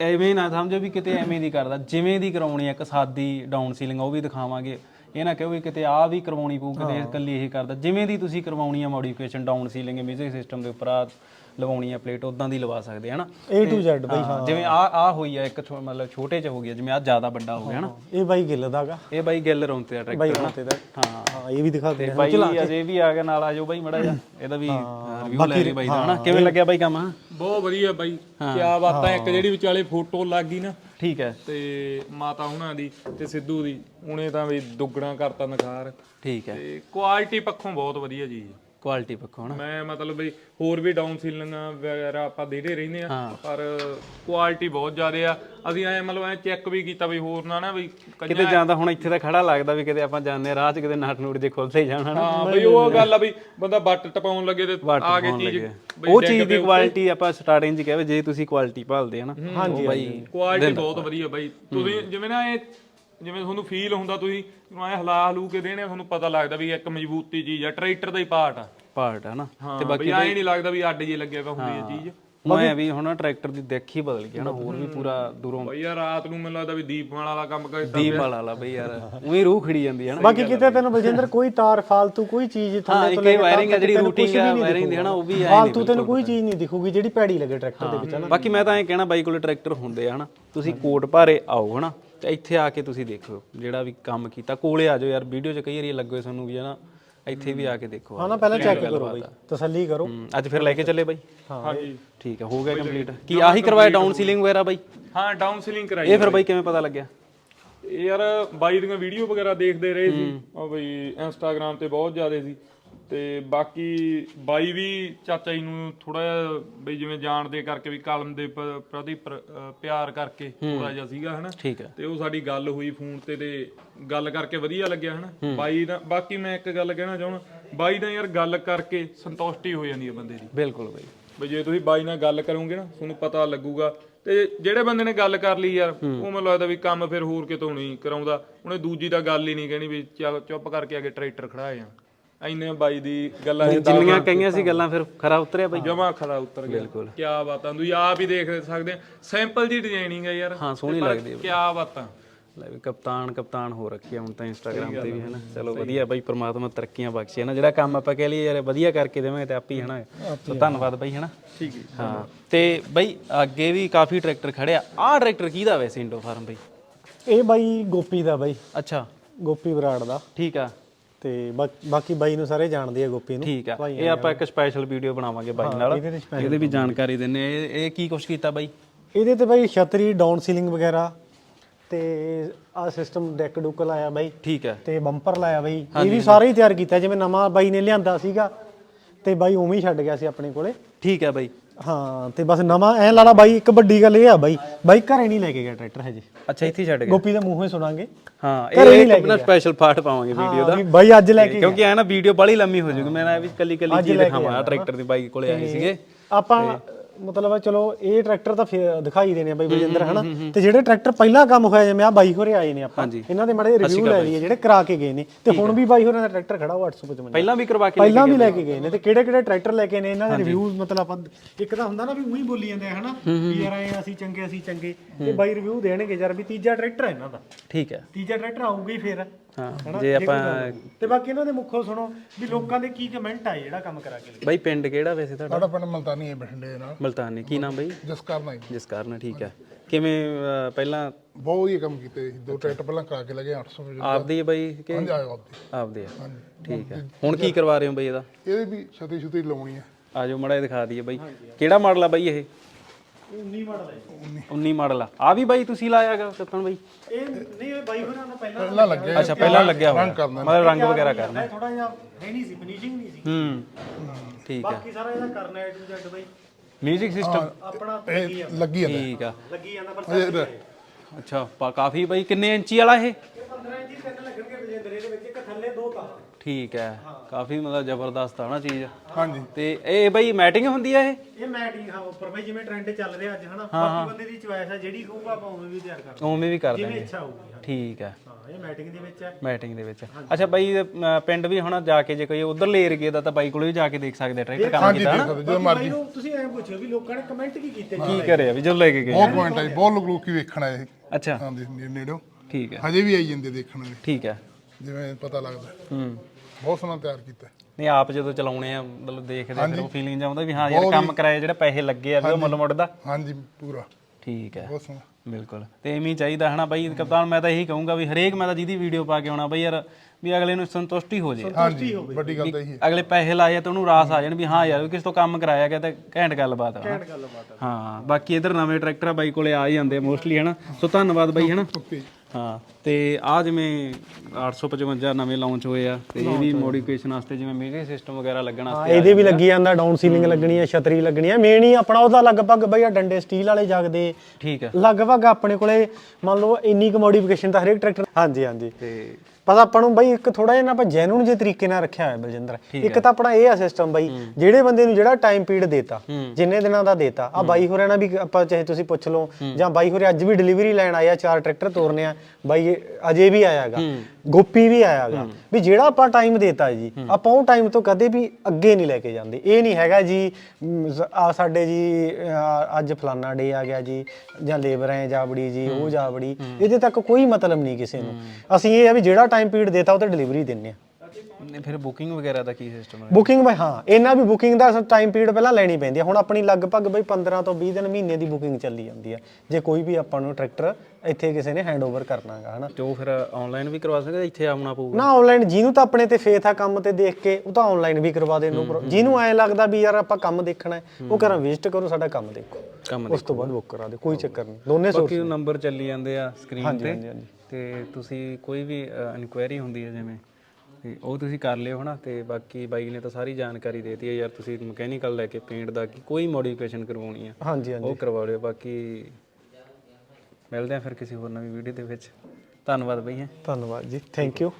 ਐਵੇਂ ਨਾ ਸਮਝੋ ਵੀ ਕਿਤੇ ਐਵੇਂ ਦੀ ਕਰਦਾ ਜਿਵੇਂ ਦੀ ਕਰਾਉਣੀ ਹੈ ਇੱਕ ਸਾਦੀ ਡਾਊਨ ਸੀਲਿੰਗ ਉਹ ਵੀ ਦਿਖਾਵਾਂਗੇ। ਇਹ ਨਾ ਕਹੋ ਵੀ ਕਿਤੇ ਆਹ ਵੀ ਕਰਵਾਉਣੀ ਪਊ ਕਿਤੇ ਇਕੱਲੀ ਇਹ ਕਰਦਾ। ਜਿਵੇਂ ਦੀ ਤੁਸੀਂ ਕਰਵਾਉਣੀ ਹੈ modification down ceiling music system ਦੇ ਉੱਪਰ ਆ ਲਵਾਉਣੀ ਹੈ ਪਲੇਟ ਉਦਾਂ ਦੀ ਲਵਾ ਸਕਦੇ ਹਨਾ? A to Z ਬਈ ਹਾਂ, ਜਿਵੇਂ ਆ ਆ ਹੋਈ ਹੈ ਇੱਕ ਮਤਲਬ ਛੋਟੇ ਚ ਹੋ ਗਿਆ ਜਿਵੇਂ ਆ ਜ਼ਿਆਦਾ ਵੱਡਾ ਹੋ ਗਿਆ ਹਨਾ? ਇਹ ਬਾਈ ਗਿੱਲ ਦਾਗਾ ਇਹ ਬਾਈ ਗਿੱਲ ਰੌਂਤੇ ਆ ਬਾਈ ਟਰੈਕਟਰ ਦਾ। ਹਾਂ। ਹਾਂ ਇਹ ਵੀ ਦਿਖਾਤੇ ਤੇ ਬਾਈ ਅਜੇ ਵੀ ਆ ਗਿਆ ਨਾਲ ਆਜੋ ਬਾਈ ਮੜਾ ਜਾ ਇਹਦਾ ਵੀ ਰਿਵਿਊ ਲੈ ਲਈ ਬਾਈ ਦਾ ਹਨਾ? ਕਿਵੇਂ ਲੱਗਿਆ ਬਾਈ ਕੰਮ? ਹਾਂ ਬਹੁਤ ਵਧੀਆ ਬਾਈ। ਕਿਆ ਬਾਤਾਂ ਇੱਕ ਜਿਹੜੀ ਵਿਚਾਲੇ ਫੋਟੋ ਲੱਗ ਗਈ ਨਾ। ਠੀਕ ਹੈ। ਤੇ ਮਾਤਾ ਉਹਨਾਂ ਦੀ ਤੇ ਸਿੱਧੂ ਦੀ। ਉਹਨੇ ਤਾਂ ਵੀ ਦੁੱਗਣਾ ਕਰਤਾ ਨਖਾਰ। ਠੀਕ ਹੈ। ਤੇ ਕੁਆਲਿਟੀ ਪੱਖੋਂ ਬਹੁਤ ਵਧੀਆ ਜੀ ਕੁਆਲਿਟੀ ਪੱਖੋਂ ਹਨਾ? ਮੈਂ ਮਤਲਬ ਵੀ ਹੋਰ ਵੀ ਡਾਊਨ ਸੀਲਿੰਗਾਂ ਵਗੈਰਾ ਆਪਾਂ ਦੇਦੇ ਰਹਿੰਦੇ ਆ ਪਰ ਕੁਆਲਿਟੀ ਬਹੁਤ ਜ਼ਿਆਦਾ ਆ। ਅਸੀਂ ਐ ਮਤਲਬ ਐ ਚੈੱਕ ਵੀ ਕੀਤਾ ਵੀ ਹੋਰ ਨਾ ਨਾ ਵੀ ਕਿਤੇ ਜਾਂਦਾ ਹੁਣ ਇੱਥੇ ਤਾਂ ਖੜਾ ਲੱਗਦਾ ਵੀ ਕਿਤੇ ਆਪਾਂ ਜਾਂਦੇ ਰਾਹ 'ਚ ਕਿਤੇ ਨਟ ਨੂਟ ਜੇ ਖੁੱਲਦੇ ਜਾਣ ਹਨਾ? ਹਾਂ ਬਈ ਉਹ ਗੱਲ ਆ ਵੀ ਬੰਦਾ ਬੱਟ ਟਪਾਉਣ ਲੱਗੇ ਤੇ ਆ ਕੇ ਚੀਜ਼ ਬਈ ਉਹ ਚੀਜ਼ ਦੀ ਕੁਆਲਿਟੀ ਆਪਾਂ ਸਟਾਰਟਿੰਗ 'ਚ ਕਹਵੇ ਜੇ ਤੁਸੀਂ ਕੁਆਲਿਟੀ ਭਾਲਦੇ ਹਨਾ ਹਾਂਜੀ ਬਾਈ ਕੁਆਲਿਟੀ ਬਹੁਤ ਵਧੀਆ ਬਾਈ। ਤੁਸੀਂ ਜਿਵੇਂ ਨਾ ਇਹ ਜਿਵੇਂ ਤੁਹਾਨੂੰ ਫੀਲ ਹੁੰਦਾ ਤੁਸੀਂ ਐ ਹਲਾ ਹਲੂ ਕੇ ਦੇਣੇ ਤੁਹਾਨੂੰ ਪਤਾ ਲੱਗਦਾ ਵੀ ਇੱਕ ਮਜ਼ਬੂਤੀ ਚੀਜ਼ ਆ ਟਰੈਕਟਰ ਦਾ ਹੀ ਪਾਰਟ ਆ। ਪਾਰਟ ਹਨਾ ਤੇ ਬਾਕੀ ਐ ਨਹੀਂ ਲੱਗਦਾ ਵੀ ਅੱਡ ਜੇ ਲੱਗਿਆ ਪਿਆ ਹੁੰਦੀ ਇਹ ਚੀਜ਼। ਮੈਂ ਵੀ ਹੁਣ ਟਰੈਕਟਰ ਦੀ ਦੇਖ ਹੀ ਬਦਲ ਗਈ ਹਨਾ ਹੋਰ ਵੀ ਪੂਰਾ ਦੂਰੋਂ ਬਈ ਯਾਰ ਰਾਤ ਨੂੰ ਮੈਨੂੰ ਲੱਗਦਾ ਵੀ ਦੀਪਮਾਲ ਵਾਲਾ ਕੰਮ ਕਰਦਾ ਦੀਪ ਵਾਲਾ ਲਾ ਬਈ ਯਾਰ ਉਹੀ ਰੂਹ ਖੜੀ ਜਾਂਦੀ ਹੈ ਹਨਾ ਬਾਕੀ ਕਿਤੇ ਤੈਨੂੰ ਬਲਜਿੰਦਰ ਕੋਈ ਤਾਰ ਫਾਲਤੂ ਕੋਈ ਚੀਜ਼ ਹਾਂ ਥੱਲੇ ਤੋਂ ਲੈ ਕੇ ਵਾਇਰਿੰਗ ਹੈ ਜਿਹੜੀ ਰੂਟਿੰਗ ਨਹੀਂ ਵਾਇਰਿੰਗ ਦੀ ਹਨਾ ਉਹ ਵੀ ਐ ਫਾਲਤੂ ਤੈਨੂੰ ਕੋਈ ਚੀਜ਼ ਨਹੀਂ ਦਿਖੂਗੀ ਜਿਹੜੀ ਭੈੜੀ ਲੱਗੇ ਟਰੈਕਟਰ ਦੇ ਵਿੱਚ ਹਨਾ। ਬਾਕੀ ਮੈਂ ਤਾਂ ਐਂ ਕਹਿਣਾ ਬਾਈ ਕੋਲੇ ਟਰੈਕਟਰ ਹੁੰਦੇ ਆ ਹਨਾ ਤੁਸੀਂ ਕੋਟ ਭਾਰੇ ਆਓ ਹਨਾ। ਤੇ ਇੱਥੇ ਆ ਕੇ ਤੁਸੀਂ ਦੇਖੋ ਜਿਹੜਾ ਵੀ ਕੰਮ ਕੀਤਾ। ਕੋਲੇ ਆ ਜਾਓ ਯਾਰ ਵੀਡੀਓ 'ਚ ਕਈ ਵਾਰੀ ਲੱਗੇ ਤੁਹਾਨੂੰ ਵੀ ਹਨਾ ਇੱਥੇ ਵੀ ਆ ਕੇ ਦੇਖੋ। ਹਾਂ ਨਾ ਪਹਿਲਾਂ ਚੈੱਕ ਕਰੋ ਬਈ ਤਸੱਲੀ ਕਰੋ। ਹਮ, ਅੱਜ ਫਿਰ ਲੈ ਕੇ ਚੱਲੇ ਬਾਈ। ਹਾਂਜੀ। ਠੀਕ ਹੈ ਹੋ ਗਿਆ ਕੰਪਲੀਟ ਕੀ ਆਹੀ ਕਰਵਾਇਆ ਡਾਊਨ ਸੀਲਿੰਗ ਵਗੈਰਾ ਬਾਈ? ਹਾਂ ਡਾਊਨ ਸੀਲਿੰਗ ਕਰਾਈ ਇਹ ਫਿਰ ਬਾਈ। ਕਿਵੇਂ ਪਤਾ ਲੱਗਿਆ? ਇਹ ਯਾਰ ਬਾਈ ਦੀਆਂ ਵੀਡੀਓ ਵਗੈਰਾ ਦੇਖਦੇ ਰਹੇ ਸੀ। ਉਹ ਬਈ ਇੰਸਟਾਗ੍ਰam ਤੇ ਬਹੁਤ ਜ਼ਿਆਦਾ ਸੀ। ਤੇ ਬਾਕੀ ਬਾਈ ਵੀ ਚਾਚਾ ਜੀ ਨੂੰ ਥੋੜਾ ਜਿਹਾ ਬਈ ਜਿਵੇਂ ਜਾਣਦੇ ਕਰਕੇ ਵੀ ਕਲਮ ਦੇ ਪ- ਪ੍ਰਤੀ ਪ੍ਰ- ਅਹ ਪਿਆਰ ਕਰਕੇ ਥੋੜਾ ਜਿਹਾ ਸੀਗਾ ਹਨਾ? ਠੀਕ ਹੈ ਤੇ ਉਹ ਸਾਡੀ ਗੱਲ ਹੋਈ ਫੋਨ ਤੇ ਤੇ ਗੱਲ ਕਰਕੇ ਵਧੀਆ ਲੱਗਿਆ ਹਨਾ? ਬਾਈ ਦਾ ਬਾਕੀ ਮੈਂ ਇੱਕ ਗੱਲ ਕਹਿਣਾ ਚਾਹਣਾ ਬਾਈ ਨਾਲ ਯਾਰ ਗੱਲ ਕਰਕੇ ਸੰਤੁਸ਼ਟੀ ਹੋ ਜਾਂਦੀ ਹੈ ਬੰਦੇ ਦੀ। ਬਿਲਕੁਲ ਬਾਈ। ਵੀ ਜੇ ਤੁਸੀਂ ਬਾਈ ਨਾਲ ਗੱਲ ਕਰੋਗੇ ਨਾ ਤੁਹਾਨੂੰ ਪਤਾ ਲੱਗੂਗਾ। ਤੇ ਜਿਹੜੇ ਬੰਦੇ ਨੇ ਗੱਲ ਕਰ ਲਈ ਯਾਰ ਉਹ ਮੈਨੂੰ ਲੱਗਦਾ ਵੀ ਕੰਮ ਫਿਰ ਹੋਰ ਕਿਤੋਂ ਨਹੀਂ ਕਰਾਉਂਦਾ। ਉਹਨੇ ਦੂਜੀ ਦਾ ਗੱਲ ਹੀ ਨਹੀਂ ਕਹਿਣੀ ਵੀ ਚੱਲ ਚੁੱਪ ਕਰਕੇ ਕੇ ਟਰੈਕਟਰ ਖੜਾਏ ਆ। ਐਨੇ ਬਾਈ ਦੀ ਗੱਲਾਂ ਦੇ ਜਿੰਨੀਆਂ ਕਈਆਂ ਸੀ ਗੱਲਾਂ ਫਿਰ ਖਰਾ ਉਤਰਿਆ ਬਾਈ। ਜਮਾ ਖਰਾ ਉਤਰ ਗਿਆ। ਬਿਲਕੁਲ। ਕੀ ਬਾਤਾਂ ਤੁਸੀਂ ਆਪ ਹੀ ਦੇਖ ਸਕਦੇ ਸਿੰਪਲ ਜੀ ਡਿਜ਼ਾਈਨਿੰਗ ਹੈ ਯਾਰ। ਹਾਂ ਸੋਹਣੀ ਲੱਗਦੀ ਹੈ ਕੀ ਬਾਤਾਂ। ਲੈ ਵੀ ਕਪਤਾਨ ਕਪਤਾਨ ਹੋ ਰੱਖੀ ਆ ਹੁਣ ਤਾਂ ਇੰਸਟਾਗ੍ਰam ਤੇ ਵੀ ਹਨਾ। ਚਲੋ ਵਧੀਆ ਬਾਈ ਪ੍ਰਮਾਤਮਾ ਤਰੱਕੀਆਂ ਬਖਸ਼ੇ ਨਾ ਜਿਹੜਾ ਕੰਮ ਆਪਾਂ ਕਹਿ ਲਈਏ ਯਾਰ ਵਧੀਆ ਕਰਕੇ ਦੇਵਾਂਗੇ ਤੇ ਆਪੀ ਹਨਾ। ਸੋ ਧੰਨਵਾਦ ਬਾਈ ਹਨਾ। ਠੀਕ ਹੈ ਹਾਂ ਤੇ ਬਾਈ ਅੱਗੇ ਵੀ ਕਾਫੀ ਟਰੈਕਟਰ ਖੜਿਆ ਆਹ ਟਰੈਕਟਰ ਕਿਹਦਾ ਵੈਸੇ ਇੰਡੋ ਫਾਰਮ ਬਾਈ? ਇਹ ਬਾਈ ਗੋਪੀ ਦਾ ਬਾਈ। ਅੱਛਾ। ਗੋਪੀ ਬਰਾੜ ਦਾ। ਠੀਕ ਆ। ਤੇ ਬਾਕ- ਬਾਕੀ ਬਾਈ ਨੂੰ ਸਾਰੇ ਜਾਣਦੇ ਆ ਗੋਪੀ ਨੂੰ ਠੀਕ ਆ। ਇਹ ਆਪਾਂ ਇੱਕ ਸਪੈਸ਼ਲ ਵੀਡੀਓ ਬਣਾਵਾਂਗੇ ਬਾਈ ਨਾਲ। ਇਹਦੇ ਤੇ ਇਹਦੇ ਵੀ ਜਾਣਕਾਰੀ ਦਿੰਨੇ ਆ। ਇਹ ਇਹ ਕੀ ਕੁਛ ਕੀਤਾ ਬਾਈ? ਇਹਦੇ ਤੇ ਬਾਈ ਛਤਰੀ ਡਾਊਨ ਸੀਲਿੰਗ ਵਗੈਰਾ ਤੇ ਆ ਸਿਸਟਮ ਡੈਕ ਡੁੱਕ ਲਾਇਆ ਬਾਈ। ਠੀਕ ਹੈ ਤੇ ਬੰਪਰ ਲਾਇਆ ਬਾਈ। ਇਹ ਵੀ ਸਾਰਾ ਹੀ ਤਿਆਰ ਕੀਤਾ ਜਿਵੇਂ ਨਵਾਂ ਬਾਈ ਨੇ ਲਿਆਂਦਾ ਸੀਗਾ। ਤੇ ਬਾਈ ਉਵੇਂ ਹੀ ਛੱਡ ਗਿਆ ਸੀ ਆਪਣੇ ਕੋਲੇ। ਠੀਕ ਹੈ ਬਾਈ। ਹਾਂ ਤੇ ਬਸ ਨਵਾਂ ਐ ਲਾਲਾ ਬਾਈ ਇੱਕ ਵੱਡੀ ਗੱਲ ਇਹ ਆ ਬਾਈ। ਬਾਈ ਘਰੇ ਨਹੀਂ ਲੈ ਕੇ ਗਿਆ ਟਰੈਕਟਰ ਹਜੇ। ਅੱਛਾ ਇੱਥੇ ਹੀ ਛੱਡ ਗਿਆ ਗੋਪੀ ਦੇ ਮੂੰਹੋਂ ਹੀ ਸੁਣਾਂਗੇ। ਹਾਂ ਘਰੇ ਇਹ ਲੈ ਆਪਣਾ ਸਪੈਸ਼ਲ ਪਾਰਟ ਪਾਵਾਂਗੇ ਵੀਡੀਓ ਦਾ। ਵੀ ਬਾਈ ਅੱਜ ਲੈ ਕੇ ਕਿਉਂਕਿ ਐ ਨਾ ਵੀਡੀਓ ਬੜੀ ਲੰਮੀ ਹੋ ਜੂਗੀ। ਮੈਂ ਨਾ ਵੀ ਕੱਲੀ ਕੱਲੀ ਚੀਜ਼ ਦਿਖਾਵਾਂ। ਟਰੈਕਟਰ ਦੀ ਬਾਈਕ ਕੋਲੇ ਆਏ ਸੀਗੇ। ਆਪਾਂ ਮਤਲਬ ਚਲੋ ਇਹ ਟਰੈਕਟਰ ਤਾਂ ਫਿਰ ਦਿਖਾਈ ਦੇਣੇ ਆ ਬਾਈ ਬਲਜਿੰਦਰ ਹਨਾ? ਤੇ ਜਿਹੜੇ ਟਰੈਕਟਰ ਪਹਿਲਾਂ ਕੰਮ ਹੋਇਆ ਜਿਵੇਂ ਆ ਬਾਈ ਹੋਰੇ ਆਏ ਨੇ ਆਪਾਂ ਇਹਨਾਂ ਦੇ ਮਾੜੇ ਰਿਵਿਊ ਲੈ ਲਈਏ ਜਿਹੜੇ ਕਰਾ ਕੇ ਗਏ ਨੇ। ਤੇ ਹੁਣ ਵੀ ਬਾਈ ਹੋਰਾਂ ਦਾ ਟਰੈਕਟਰ ਖੜਾ ਉਹ 855 ਪਹਿਲਾਂ ਵੀ ਕਰਵਾ ਕੇ ਪਹਿਲਾਂ ਵੀ ਲੈ ਕੇ ਗਏ ਨੇ ਤੇ ਕਿਹੜੇ ਕਿਹੜੇ ਟਰੈਕਟਰ ਲੈ ਕੇ ਨੇ ਇਹਨਾਂ ਦੇ ਰਿਵਿਊ ਮਤਲਬ ਆਪਾਂ ਇੱਕ ਤਾਂ ਹੁੰਦਾ ਨਾ ਵੀ ਉਹੀ ਬੋਲੀ ਜਾਂਦੇ ਆ ਹਨਾ? ਵੀ ਯਾਰ ਐ ਅਸੀਂ ਚੰਗੇ ਅਸੀਂ ਚੰਗੇ। ਤੇ ਬਾਈ ਰਿਵਿਊ ਦੇਣਗੇ ਯਾਰ ਵੀ ਤੀਜਾ ਟਰੈਕਟਰ ਹੈ ਇਹਨਾਂ ਦਾ। ਠੀਕ ਹੈ। ਤੀਜਾ ਟਰੈਕਟਰ ਆਊਗਾ ਹੀ ਫੇਰ। ਹਾਂ ਜੇ ਆਪਾਂ ਤੇ ਬਾਕੀ ਇਹਨਾਂ ਦੇ ਮੁੱਖੋਂ ਸੁਣੋ ਵੀ ਲੋਕਾਂ ਦੇ ਕੀ ਕਮੈਂਟ ਆਏ ਜਿਹੜਾ ਕੰਮ ਕਰਾ ਕੇ ਬਾਈ ਪਿੰਡ ਕਿਹੜਾ ਵੈਸੇ ਤੁਹਾਡਾ? ਸਾਡਾ ਪਿੰਡ ਮਲਤਾਨੀ ਹੈ ਬਠਿੰਡੇ ਦੇ ਨਾਲ। ਮਲਤਾਨੀ। ਕੀ ਨਾਮ ਬਾਈ? ਜਿਸ ਕਾਰਨ ਆਈ ਜਿਸ ਕਾਰਨ ਠੀਕ ਹੈ ਕਿਵੇਂ ਅਹ, ਪਹਿਲਾਂ? ਬਹੁਤ ਵਧੀਆ ਕੰਮ ਕੀਤੇ ਸੀ। ਦੋ ਟਰੈਕਟਰ ਪਹਿਲਾਂ ਕਰਾ ਕੇ ਲਗੇ 800 ਵਜੇ ਆਪਦੀ ਹੈ ਬਾਈ ਕਿ? ਹਾਂਜੀ ਆਇਓ ਆਪਦੇ। ਆਪਦੇ ਆ ਹਾਂਜੀ। ਠੀਕ ਹੈ ਹੁਣ ਕੀ ਕਰਵਾ ਰਹੇ ਹੋ ਬਾਈ ਇਹਦਾ? ਇਹਦੇ ਵੀ ਛਤੀ ਛੁਤੀ ਲਾਉਣੀ ਹੈ। ਆਜੋ ਮੜਾ ਦਿਖਾ ਦਈਏ ਬਾਈ। ਕਿਹੜਾ ਮਾਡਲ ਆ ਬਾਈ ਇਹ? 19 ਮਾਡਲ ਹੈ 19 ਮਾਡਲ ਆ। ਆ ਵੀ ਬਾਈ ਤੁਸੀਂ ਲਾਇਆਗਾ ਕਪਤਾਨ ਬਾਈ? ਇਹ ਨਹੀਂ ਇਹ ਬਾਈ ਹੋਰਾਂ ਦਾ ਪਹਿਲਾਂ ਪਹਿਲਾਂ ਲੱਗਿਆ ਅੱਛਾ ਪਹਿਲਾਂ ਲੱਗਿਆ ਹੋਇਆ। ਰੰਗ ਕਰਨਾ। ਮਤਲਬ ਰੰਗ ਵਗੈਰਾ ਕਰਨਾ। ਥੋੜਾ ਜਿਹਾ ਹੈ ਨਹੀਂ ਸੀ ਫਿਨਿਸ਼ਿੰਗ ਨਹੀਂ ਸੀ। ਹੂੰ ਠੀਕ ਹੈ ਬਾਕੀ ਸਾਰਾ ਇਹਦਾ ਕਰਨਾ ਹੈ ਟੂ ਜੈਡ ਬਾਈ। ਮਿਊਜ਼ਿਕ ਸਿਸਟਮ ਆਪਣਾ ਇਹ ਲੱਗੀ ਜਾਂਦਾ। ਠੀਕ ਆ। ਲੱਗੀ ਜਾਂਦਾ ਪਰ ਅੱਛਾ ਪਾ ਕਾਫੀ ਬਾਈ ਕਿੰਨੇ ਇੰਚੀ ਵਾਲਾ ਇਹ? 15 ਇੰਚੀ ਤਿੰਨ ਲੱਗਣਗੇ ਬਲਜਿੰਦਰ ਇਹਦੇ ਵਿੱਚ ਇੱਕ ਥੱਲੇ ਠੀਕ ਹੈ। ਕਾਫੀ ਮਤਲਬ ਜ਼ਬਰਦਸਤ ਆ ਨਾ ਚੀਜ਼। ਹਾਂਜੀ। ਤੇ ਇਹ ਬਾਈ ਮੈਟਿੰਗ ਹੁੰਦੀ ਆ ਇਹ? ਇਹ ਮੈਟ ਹੀ ਉੱਪਰ ਬਾਈ ਜਿਵੇਂ ਟ੍ਰੈਂਡ ਚੱਲ ਰਿਹਾ ਅੱਜ ਹਨਾ ਬਾਕੀ ਬੰਦੇ ਦੀ ਚੁਆਇਸ ਹੈ ਜਿਹੜੀ ਕਹੂਗਾ ਆਪਾਂ ਉਵੇਂ ਵੀ ਤਿਆਰ ਕਰ ਉਵੇਂ ਵੀ ਕਰ ਜਿਵੇਂ ਦਾਂਗੇ ਇੱਛਾ ਹੋਊਗੀ ਹਾਂ। ਠੀਕ ਹੈ। ਹਾਂ ਇਹ ਮੈਟਿੰਗ ਦੇ ਵਿੱਚ ਹੈ। ਮੈਟਿੰਗ ਦੇ ਵਿੱਚ। ਅੱਛਾ ਬਾਈ ਪਿੰਡ ਵੀ ਹੁਣ ਜਾ ਕੇ ਜੇ ਕੋਈ ਉਧਰਲੇ ਏਰੀਏ ਦਾ ਤਾਂ ਬਾਈ ਕੋਲੇ ਵੀ ਜਾ ਕੇ ਦੇਖ ਸਕਦੇ ਆ ਟਰੈਕਟਰ ਕੰਮ ਹਾਂਜੀ ਕੀਤਾ ਦੇਖ ਸਕਦੇ ਜਦੋਂ ਮਰਜ਼ੀ ਤੁਸੀਂ ਐਂ ਪੁੱਛਿਓ ਵੀ ਲੋਕਾਂ ਨੇ ਕਮੈਂਟ ਕੀ ਕੀਤੇ ਕੀ ਕਰਿਆ ਵੀ ਜਦੋਂ ਲੈ ਕੇ ਗਏ। ਬਹੁਤ ਪੁਆਇੰਟ ਆਈ ਬਹੁਤ ਲੋਕ ਲੋਕੀ ਵੇਖਣ ਆਏ। ਅੱਛਾ। ਹਾਂਜੀ ਨੇ- ਨੇੜਿਓਂ ਠੀਕ ਹੈ। ਹਜੇ ਵੀ ਆਈ ਜਾਂਦੇ ਦੇਖਣ ਵਾਲੇ ਠੀਕ ਹੈ। ਜਿਵੇਂ ਪਤਾ ਲੱਗਦਾ। ਹੂੰ। ਬਹੁਤ ਸੋਹਣਾ ਤਿਆਰ ਕੀਤਾ। ਨਹੀਂ ਆਪ ਜਦੋਂ ਚਲਾਉਣੇ ਆ ਮਤਲਬ ਦੇਖਦੇ ਆ ਫਿਰ ਉਹ ਫੀਲਿੰਗ ਜਾਉਂਦਾ ਵੀ ਹਾਂ ਯਾਰ ਕੰਮ ਕਰਾਇਆ ਜਿਹੜੇ ਪੈਸੇ ਲੱਗੇ ਆ ਵੀ ਉਹ ਮੁੱਲ ਮੁੱਟਦਾ ਹਾਂਜੀ ਪੂਰਾ। ਠੀਕ ਹੈ। ਬਹੁਤ ਸੋਹਣਾ ਬਿਲਕੁਲ। ਤੇ ਐਵੇਂ ਹੀ ਚਾਹੀਦਾ ਹਨਾ ਬਾਈ ਕਪਤਾਨ ਮੈਂ ਤਾਂ ਇਹੀ ਕਹੂੰਗਾ ਵੀ ਹਰੇਕ ਮੈਂ ਤਾਂ ਜਿਹਦੀ ਵੀਡੀਓ ਪਾ ਕੇ ਆਉਣਾ ਬਈ ਯਾਰ ਵੀ ਅਗਲੇ ਨੂੰ ਸੰਤੁਸ਼ਟੀ ਹੋ ਜੇ। ਹਾਂਜੀ ਵੱਡੀ ਗੱਲ ਤਾਂ ਇਹੀ ਹੈ। ਅਗਲੇ ਪੈਸੇ ਲਾਏ ਤਾਂ ਉਹਨੂੰ ਰਾਸ ਆ ਜਾਣ ਵੀ ਹਾਂ ਯਾਰ ਵੀ ਕਿਸੇ ਤੋਂ ਕੰਮ ਕਰਾਇਆ ਗਿਆ ਤਾਂ ਘੈਂਟ ਗੱਲਬਾਤ ਆ ਘੈਂਟ ਗੱਲਬਾਤ ਹਾਂ ਬਾਕੀ ਇਧਰ ਨਵੇਂ ਟਰੈਕਟਰ ਆ ਬਾਈ ਕੋਲੇ ਆ ਹੀ ਜਾਂਦੇ ਮੋਸਟਲੀ ਹਨਾ। ਸੋ ਧੰਨਵਾਦ ਬਾਈ ਹਨਾ। ਓਕੇ। ਹਾਂ ਤੇ ਆ ਜਿਵੇਂ 855 ਨਵੇਂ ਲਾਂਚ ਹੋਏ ਆ ਤੇ ਇਹ ਵੀ ਮੋਡੀਫਿਕੇਸ਼ਨ ਵਾਸਤੇ ਜਿਵੇਂ ਮਿਊਜ਼ਿਕ ਸਿਸਟਮ ਵਗੈਰਾ ਲੱਗਣਾ ਹਾਂ ਇਹਦੇ ਵੀ ਲੱਗੀ ਜਾਂਦਾ ਡਾਊਨ ਸੀਲਿੰਗ ਲੱਗਣੀ ਹੈ ਛਤਰੀ ਲੱਗਣੀ ਹੈ ਮੇਨ ਹੀ ਆਪਣਾ ਉਹਦਾ ਲਗਭਗ ਬਈ ਆ ਡੰਡੇ ਸਟੀਲ ਵਾਲੇ ਜਗਦੇ। ਠੀਕ ਹੈ ਲਗਭਗ ਆਪਣੇ ਕੋਲੇ ਮੰਨ ਲਓ ਇੰਨੀ ਕੁ ਮੋਡੀਫਿਕੇਸ਼ਨ ਤਾਂ ਹਰੇਕ ਟਰੈਕਟਰ ਹਾਂਜੀ ਹਾਂਜੀ। ਤੇ ਬਸ ਆਪਾਂ ਨੂੰ ਬਈ ਇੱਕ ਥੋੜਾ ਜਿਹਾ ਨਾ ਆਪਾਂ ਜੈਨੂਨ ਜੇ ਤਰੀਕੇ ਨਾਲ ਰੱਖਿਆ ਹੋਇਆ ਬਲਜਿੰਦਰ। ਇੱਕ ਤਾਂ ਆਪਣਾ ਇਹ ਆ ਸਿਸਟਮ ਬਈ ਜਿਹੜੇ ਬੰਦੇ ਨੂੰ ਜਿਹੜਾ ਟਾਈਮ ਪੀਰੀਅਡ ਦੇਤਾ ਜਿੰਨੇ ਦਿਨਾਂ ਦਾ ਦੇਤਾ ਆ ਬਾਈ ਹੋਰਾਂ ਨਾਲ ਵੀ ਆਪਾਂ ਚਾਹੇ ਤੁਸੀਂ ਪੁੱਛ ਲਓ ਜਾਂ ਬਾਈ ਹੋਰੇ ਅੱਜ ਵੀ ਡਿਲੀਵਰੀ ਲੈਣ ਆਇਆ ਚਾਰ ਟਰੈਕਟਰ ਤੋਰਨੇ ਆ ਬਾਈ ਅਜੇ ਵੀ ਆਇਆਗਾ। ਗੋਪੀ ਵੀ ਆਇਆਗਾ। ਵੀ ਜਿਹੜਾ ਆਪਾਂ ਟਾਈਮ ਦੇਤਾ ਜੀ ਆਪਾਂ ਉਹ ਟਾਈਮ ਤੋਂ ਕਦੇ ਵੀ ਅੱਗੇ ਨਹੀਂ ਲੈ ਕੇ ਜਾਂਦੇ। ਇਹ ਨਹੀਂ ਹੈਗਾ ਜੀ ਆ ਸਾਡੇ ਜੀ ਅੱਜ ਫਲਾਨਾ ਡੇ ਆ ਗਿਆ ਜੀ ਜਾਂ ਲੇਬਰ ਐ ਜਾਵੜੀ ਜੀ ਉਹ ਜਾਵੜੀ ਇਹਦੇ ਤੱਕ ਕੋਈ ਮਤਲਬ ਨਹੀਂ ਕਿਸੇ ਨੂੰ। ਅਸੀਂ ਇਹ ਆ ਵੀ ਜਿਹੜਾ ਟਾਈਮ ਪੀਰੀਅਡ ਦੇਤਾ ਉਹ ਤੇ ਡਿਲੀਵਰੀ ਦਿੰਨੇ ਆ। ਨਹੀਂ, ਫਿਰ ਬੁਕਿੰਗ ਵਗੈਰਾ ਦਾ ਕੀ ਸਿਸਟਮ ਹੈ? ਬੁਕਿੰਗ ਬਈ ਹਾਂ ਇਹਨਾਂ ਵੀ ਬੁਕਿੰਗ ਦਾ ਟਾਈਮ ਪੀਰੀਅਡ ਪਹਿਲਾਂ ਲੈਣੀ ਪੈਂਦੀ ਹੈ ਹੁਣ ਆਪਣੀ ਲਗਭਗ ਬਈ 15 ਤੋਂ 20 ਦਿਨ ਮਹੀਨੇ ਦੀ ਬੁਕਿੰਗ ਚੱਲੀ ਜਾਂਦੀ ਹੈ ਜੇ ਕੋਈ ਵੀ ਆਪਾਂ ਨੂੰ ਟਰੈਕਟਰ ਇੱਥੇ ਕਿਸੇ ਨੇ ਹੈਂਡਓਵਰ ਕਰਨਾਗਾ ਹਨਾ। ਤੇ ਉਹ ਫਿਰ ਆਨਲਾਈਨ ਵੀ ਕਰਵਾ ਸਕਦੇ ਇੱਥੇ ਆਉਣਾ ਪਊਗਾ? ਨਾ ਆਨਲਾਈਨ ਜਿਹਨੂੰ ਤਾਂ ਆਪਣੇ ਤੇ ਫੇਥ ਆ ਕੰਮ ਤੇ ਦੇਖ ਕੇ ਉਹ ਤਾਂ ਆਨਲਾਈਨ ਵੀ ਕਰਵਾ ਦੇ ਨੂੰ ਜਿਹਨੂੰ ਐ ਲੱਗਦਾ ਵੀ ਯਾਰ ਆਪਾਂ ਕੰਮ ਦੇਖਣਾ ਹੈ, ਉਹ ਘਰਾਂ ਵਿਜ਼ਿਟ ਕਰੋ ਸਾਡਾ ਕੰਮ ਦੇਖੋ। ਕੰਮ ਉਸ ਤੋਂ ਬਾਅਦ ਬੁੱਕ ਕਰਾ ਦੇ ਕੋਈ ਚੱਕਰ ਨਹੀਂ ਦੋਨੇ ਸੋਰਸ ਬਾਕੀ ਨੰਬਰ ਚੱਲੀ ਜਾਂਦੇ ਆ ਸਕਰੀਨ ਤੇ। ਤੇ ਤੁਸੀਂ ਕੋਈ ਵੀ ਇਨਕੁਆਇਰੀ ਹੁੰਦੀ ਹੈ ਜਿਵੇਂ? ਤੇ ਉਹ ਤੁਸੀਂ ਕਰ ਲਿਓ ਹਨਾ ਤੇ ਬਾਕੀ ਬਾਈ ਨੇ ਤਾਂ ਸਾਰੀ ਜਾਣਕਾਰੀ ਦੇਤੀ ਹੈ ਯਾਰ ਤੁਸੀਂ ਮਕੈਨੀਕਲ ਲੈ ਕੇ ਪੇਂਟ ਦਾ ਕੀ ਕੋਈ ਮੋਡੀਫਿਕੇਸ਼ਨ ਕਰਵਾਉਣੀ ਆ। ਹਾਂਜੀ ਹਾਂਜੀ। ਉਹ ਕਰਵਾ ਲਿਓ ਬਾਕੀ ਮਿਲਦੇ ਆ ਫਿਰ ਕਿਸੇ ਹੋਰ ਨਵੀਂ ਵੀਡੀਓ ਦੇ ਵਿੱਚ। ਧੰਨਵਾਦ ਬਈ ਹੈ। ਧੰਨਵਾਦ ਜੀ ਥੈਂਕ ਯੂ